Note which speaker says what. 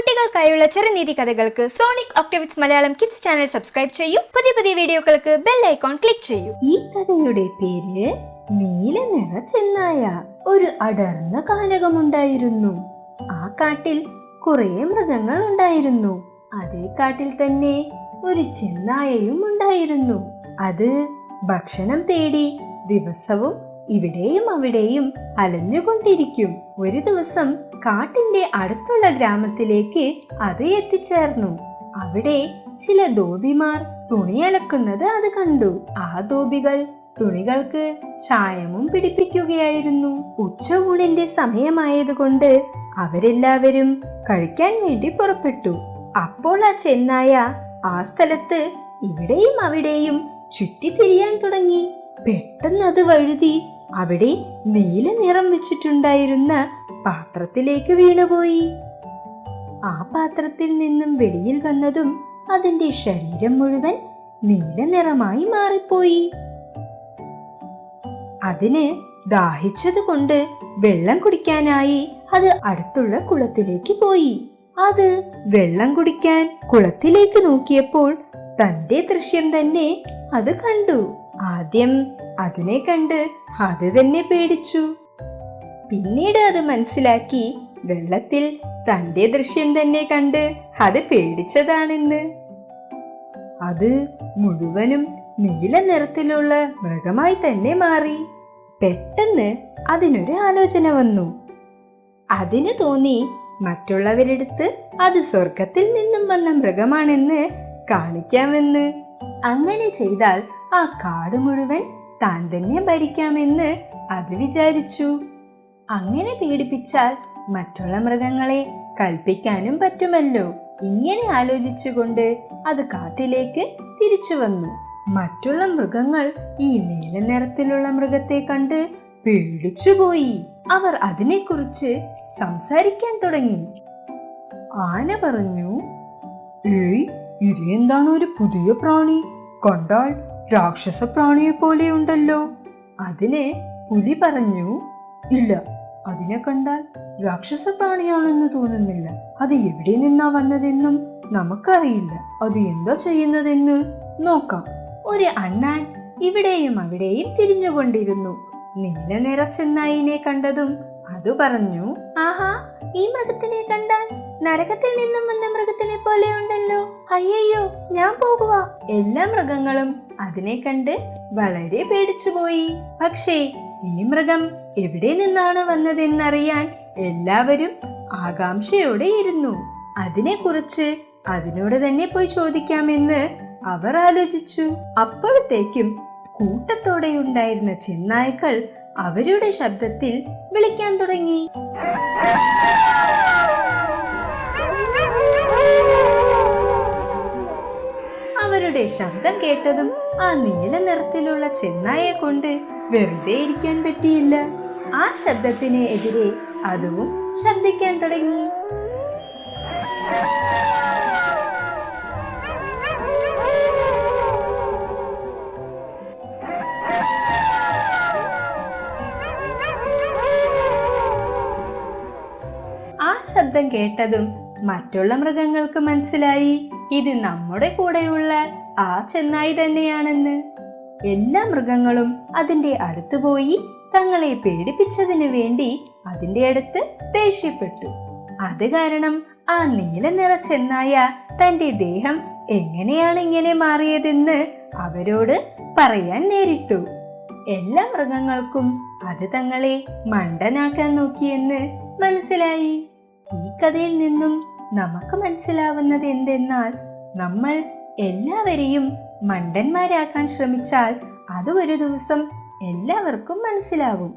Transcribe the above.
Speaker 1: കുട്ടികൾക്കായുള്ള ചെറുനീതി കഥകൾക്ക് സോണിക് ഒക്ടോവിറ്റ്സ് മലയാളം കിഡ്സ് ചാനൽ സബ്സ്ക്രൈബ് ചെയ്യൂ. പുതിയ പുതിയ വീഡിയോകൾക്ക് ബെൽ ഐക്കോൺ ക്ലിക്ക് ചെയ്യൂ.
Speaker 2: ഈ കഥയുടെ പേര് നീല നിറ ചെന്നായ ഒരു അടർന്ന കാനകമുണ്ടായിരുന്നു. ആ കാട്ടിൽ കുറെ മൃഗങ്ങൾ ഉണ്ടായിരുന്നു. അതേ കാട്ടിൽ തന്നെ ഒരു ചെന്നായയും ഉണ്ടായിരുന്നു. അത് ഭക്ഷണം തേടി ദിവസവും ഇവിടെയും അവിടെയും അലഞ്ഞുകൊണ്ടിരിക്കും. ഒരു ദിവസം കാട്ടിന്റെ അടുത്തുള്ള ഗ്രാമത്തിലേക്ക് അത് എത്തിച്ചേർന്നു. അവിടെ ചില ധോബിമാർ തുണി അലക്കുന്നത് അത് കണ്ടു. ആ ധോബികൾ തുണികൾക്ക് ചായമും പിടിപ്പിക്കുകയായിരുന്നു. ഉച്ചയൂണിന്റെ സമയമായതുകൊണ്ട് അവരെല്ലാവരും കഴിക്കാൻ വേണ്ടി പുറപ്പെട്ടു. അപ്പോൾ ആ ചെന്നായ ആ സ്ഥലത്ത് ഇവിടെയും അവിടെയും ചുറ്റിത്തിരിയാൻ തുടങ്ങി. പെട്ടെന്ന് അത് വഴുതി അവിടെ നീല നിറം വെച്ചിട്ടുണ്ടായിരുന്ന പാത്രത്തിലേക്ക് വീണുപോയി. ആ പാത്രത്തിൽ നിന്നും വെളിയിൽ വന്നതും അതിന്റെ ശരീരം മുഴുവൻ നീല നിറമായി മാറിപ്പോയി. അതിന് ദാഹിച്ചതുകൊണ്ട് വെള്ളം കുടിക്കാനായി അത് അടുത്തുള്ള കുളത്തിലേക്ക് പോയി. അത് വെള്ളം കുടിക്കാൻ കുളത്തിലേക്ക് നോക്കിയപ്പോൾ തന്റെ ദൃശ്യം തന്നെ അത് കണ്ടു. ആദ്യം അതിനെ കണ്ട് അത് തന്നെ പേടിച്ചു. പിന്നീട് അത് മനസ്സിലാക്കി വെള്ളത്തിൽ തന്റെ ദൃശ്യം തന്നെ കണ്ട് അത് പേടിച്ചതാണെന്ന്. അത് മുഴുവനും നീല നിറത്തിലുള്ള മൃഗമായി തന്നെ മാറി. പെട്ടെന്ന് അതിനൊരു ആലോചന വന്നു. അതിന് തോന്നി മറ്റുള്ളവരെടുത്ത് അത് സ്വർഗത്തിൽ നിന്നും വന്ന മൃഗമാണെന്ന് കാണിക്കാമെന്ന്. അങ്ങനെ ചെയ്താൽ ആ കാട് മുഴുവൻ താൻ തന്നെ ഭരിക്കാമെന്ന് അത് വിചാരിച്ചു. അങ്ങനെ പീഡിപ്പിച്ചാൽ മറ്റുള്ള മൃഗങ്ങളെ കൽപ്പിക്കാനും പറ്റുമല്ലോ. ഇങ്ങനെ ആലോചിച്ചുകൊണ്ട് അത് കാട്ടിലേക്ക് തിരിച്ചു വന്നു. മറ്റുള്ള മൃഗങ്ങൾ ഈ നീല നിറത്തിലുള്ള മൃഗത്തെ കണ്ട് പേടിച്ചുപോയി. അവർ അതിനെക്കുറിച്ച് സംസാരിക്കാൻ തുടങ്ങി. ആന പറഞ്ഞു ഏയ് ഇതെന്താണ് ഒരു പുതിയ പ്രാണി? കണ്ടാൽ രാക്ഷസ പ്രാണിയെ പോലെ ഉണ്ടല്ലോ അതിനെ പുലി പറഞ്ഞു ഇല്ല അതിനെ കണ്ടാൽ രാക്ഷസ പ്രാണിയാണെന്ന് തോന്നുന്നില്ല. അത് എവിടെ നിന്നാ വന്നതെന്നും നമുക്കറിയില്ല. അത് എന്താ ചെയ്യുന്നതെന്ന് നോക്കാം. ഒരു അണ്ണാൻ ഇവിടെയും അവിടെയും തിരിഞ്ഞുകൊണ്ടിരുന്നു. നീല നിറ ചെന്നായിനെ കണ്ടതും അത് പറഞ്ഞു ആഹാ ഈ മൃഗത്തിനെ കണ്ടാൽ നരകത്തിൽ നിന്നും വന്ന മൃഗത്തിനെ പോലെ ഉണ്ടല്ലോ. അയ്യോ ഞാൻ പോകുക എല്ലാ മൃഗങ്ങളും അതിനെ കണ്ട് വളരെ പേടിച്ചുപോയി പക്ഷേ ഈ മൃഗം എവിടെ നിന്നാണ് വന്നതെന്നറിയാൻ എല്ലാവരും ആകാംക്ഷയോടെ ഇരുന്നു. അതിനെക്കുറിച്ച് അതിനോട് തന്നെ പോയി ചോദിക്കാമെന്ന് അവർ ആലോചിച്ചു. അപ്പോഴത്തേക്കും കൂട്ടത്തോടെ ഉണ്ടായിരുന്ന ചെന്നായ്ക്കൾ അവരുടെ ശബ്ദത്തിൽ വിളിക്കാൻ തുടങ്ങി. അവരുടെ ശബ്ദം കേട്ടതും ആ നീല നിറത്തിലുള്ള ചെന്നായെ കൊണ്ട് വെറുതെ ഇരിക്കാൻ പറ്റിയില്ല. ആ ശബ്ദത്തിന് എതിരെ അതും ശബ്ദിക്കാൻ തുടങ്ങി. ആ ശബ്ദം കേട്ടതും മറ്റുള്ള മൃഗങ്ങൾക്ക് മനസ്സിലായി. ഇത് നമ്മുടെ കൂടെയുള്ള ആ ചെന്നായി തന്നെയാണെന്ന്. എല്ലാ മൃഗങ്ങളും അതിന്റെ അടുത്ത് പോയി തങ്ങളെ പേടിപ്പിച്ചതിനു വേണ്ടി അതിന്റെ അടുത്ത് ദേഷ്യപ്പെട്ടു. അത് കാരണം ആ നീല നിറ ചെന്നായ തന്റെ ദേഹം എങ്ങനെയാണ് ഇങ്ങനെ മാറിയതെന്ന് അവരോട് പറയാൻ നേരിട്ടു. എല്ലാ മൃഗങ്ങൾക്കും അത് തങ്ങളെ മണ്ടനാക്കാൻ നോക്കിയെന്ന് മനസ്സിലായി. ഈ കഥയിൽ നിന്നും നമുക്ക് മനസ്സിലാവുന്നത് എന്തെന്നാൽ നമ്മൾ എല്ലാവരെയും മണ്ടന്മാരാക്കാൻ ശ്രമിച്ചാൽ അത് ഒരു ദിവസം എല്ലാവർക്കും മനസ്സിലാവും